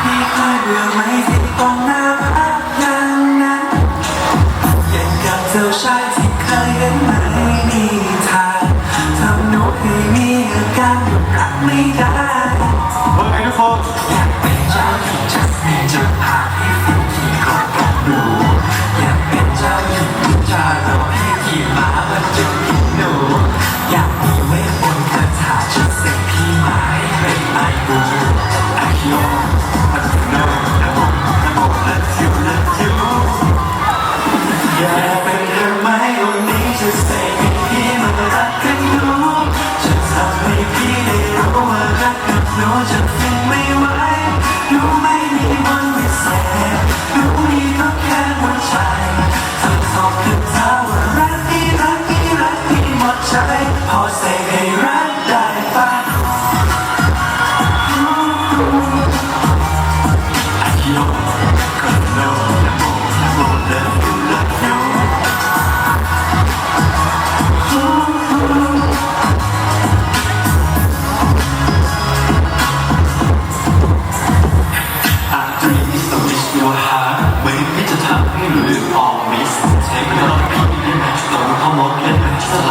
ที่เคยเบื่อไหมที่ตรงหน้าภานั้นนั้นยังกับเจ้ชายที่เคยเห็นไหมนิทานทำหนูให้มีอาการรักไม่ได้ รักที่รักที่รักที่หมดใจพอเสกให้รักได้ปะอายุก็โน่โมโมเลิฟยูเลิฟยูอาจจะมีสวิชตัวหาเหมือนที่จะทำให้ลืมออกมิสเทคโน Thank you.